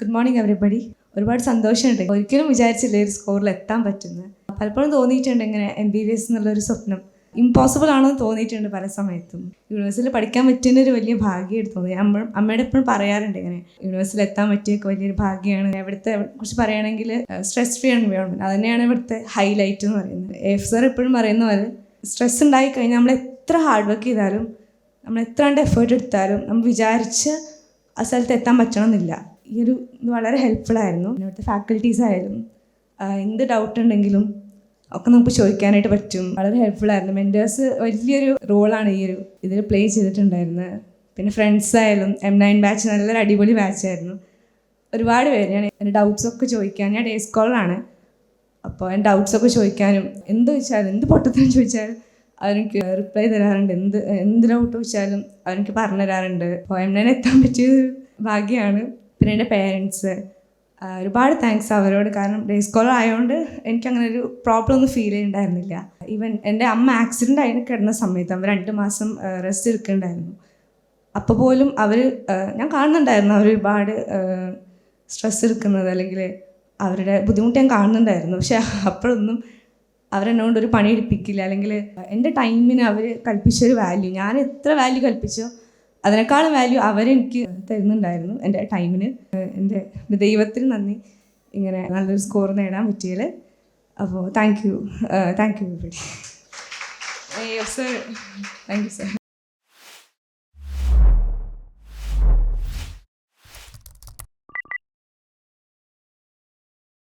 Good morning everybody ഒരുപാട് സന്തോഷമുണ്ട്. ഒരിക്കലും വിചാരിച്ചില്ല ഒരു സ്കോറിൽ എത്താൻ പറ്റുന്നത് പലപ്പോഴും തോന്നിയിട്ടുണ്ട് ഇങ്ങനെ എം ബി ബി എസ് എന്നുള്ളൊരു സ്വപ്നം. ഇമ്പോസിബിൾ ആണെന്ന് തോന്നിയിട്ടുണ്ട് പല സമയത്തും. യൂണിവേഴ്സിറ്റിയിൽ പഠിക്കാൻ പറ്റുന്ന ഒരു വലിയ ഭാഗ്യമായിട്ട് തോന്നി അമ്മ അമ്മയുടെ എപ്പോഴും പറയാറുണ്ട് ഇങ്ങനെ യൂണിവേഴ്സിറ്റിയിൽ എത്താൻ പറ്റിയൊക്കെ വലിയൊരു ഭാഗ്യമാണ് ഇവിടുത്തെ കുറിച്ച് പറയുകയാണെങ്കിൽ സ്ട്രെസ് ഫ്രീ എൻവയോൺമെന്റ് അത് തന്നെയാണ് ഇവിടുത്തെ ഹൈലൈറ്റ് എന്ന് പറയുന്നത്. എഫ് സർ എപ്പോഴും പറയുന്ന പോലെ സ്ട്രെസ് ഉണ്ടായി കഴിഞ്ഞാൽ നമ്മൾ എത്ര ഹാർഡ് വർക്ക് ചെയ്താലും നമ്മൾ എത്ര എഫേർട്ട് എടുത്താലും നമ്മൾ വിചാരിച്ച് ആ സ്ഥലത്ത് എത്താൻ പറ്റണമെന്നില്ല. ഈ ഒരു വളരെ ഹെൽപ്ഫുള്ളായിരുന്നു ഇവിടുത്തെ ഫാക്കൽറ്റീസ് ആയാലും എന്ത് ഡൗട്ട് ഉണ്ടെങ്കിലും ഒക്കെ നമുക്ക് ചോദിക്കാനായിട്ട് പറ്റും. വളരെ ഹെൽപ്ഫുൾ ആയിരുന്നു. മെന്റേഴ്സ് വലിയൊരു റോളാണ് ഈ ഒരു ഇതിൽ പ്ലേ ചെയ്തിട്ടുണ്ടായിരുന്നത് പിന്നെ ഫ്രണ്ട്സ് ആയാലും എം നയൻ ബാച്ച് നല്ലൊരു അടിപൊളി ബാച്ചായിരുന്നു ഒരുപാട് പേര് ഞാൻ എന്റെ ഡൗട്ട്സ് ഒക്കെ ചോദിക്കാൻ ഞാൻ ഡേ സ്കോളറാണ് അപ്പോൾ എന്റെ ഡൗട്ട്സ് ഒക്കെ ചോദിക്കാനും എന്ത് ചോദിച്ചാലും എന്ത് പൊട്ടത്തിനും ചോദിച്ചാലും അവരെനിക്ക് റിപ്ലൈ തരാറുണ്ട്. എന്ത് എന്ത് ഡൗട്ട് ചോദിച്ചാലും അവരെനിക്ക് പറഞ്ഞു തരാറുണ്ട്. അപ്പോൾ എം നയൻ എത്താൻ പറ്റിയൊരു ഭാഗ്യമാണ് പിന്നെ എന്റെ പേരൻസ് ഒരുപാട് താങ്ക്സ് അവരോട്. കാരണം ഡേ സ്കോളർ ആയതുകൊണ്ട് എനിക്ക് അങ്ങനെ ഒരു പ്രോബ്ലം ഒന്നും ഫീൽ ചെയ്യുന്നുണ്ടായിരുന്നില്ല ഈവൻ എന്റെ അമ്മ ആക്സിഡന്റ് ആയി കിടന്ന സമയത്ത് അവർ രണ്ട് മാസം റെസ്റ്റ് എടുക്കുന്നുണ്ടായിരുന്നു അപ്പോൾ പോലും അവർ ഞാൻ കാണുന്നുണ്ടായിരുന്നു അവർ ഒരുപാട് സ്ട്രെസ് എടുക്കുന്നത് അല്ലെങ്കിൽ അവരുടെ ബുദ്ധിമുട്ട് ഞാൻ കാണുന്നുണ്ടായിരുന്നു. പക്ഷേ അപ്പോഴൊന്നും അവരെന്നോണ്ട് ഒരു പണി എടുപ്പിക്കില്ല. അല്ലെങ്കിൽ എന്റെ ടൈമിന് അവർ കൽപ്പിച്ചൊരു വാല്യൂ ഞാൻ എത്ര വാല്യൂ കൽപ്പിച്ചോ അതിനേക്കാളും വാല്യൂ അവരെനിക്ക് തരുന്നുണ്ടായിരുന്നു. എന്റെ ടൈമിന് എന്റെ ദൈവത്തിന് നന്ദി. ഇങ്ങനെ നല്ലൊരു സ്കോർ നേടാൻ പറ്റിയത് അപ്പോൾ thank you thank you sir thank you sir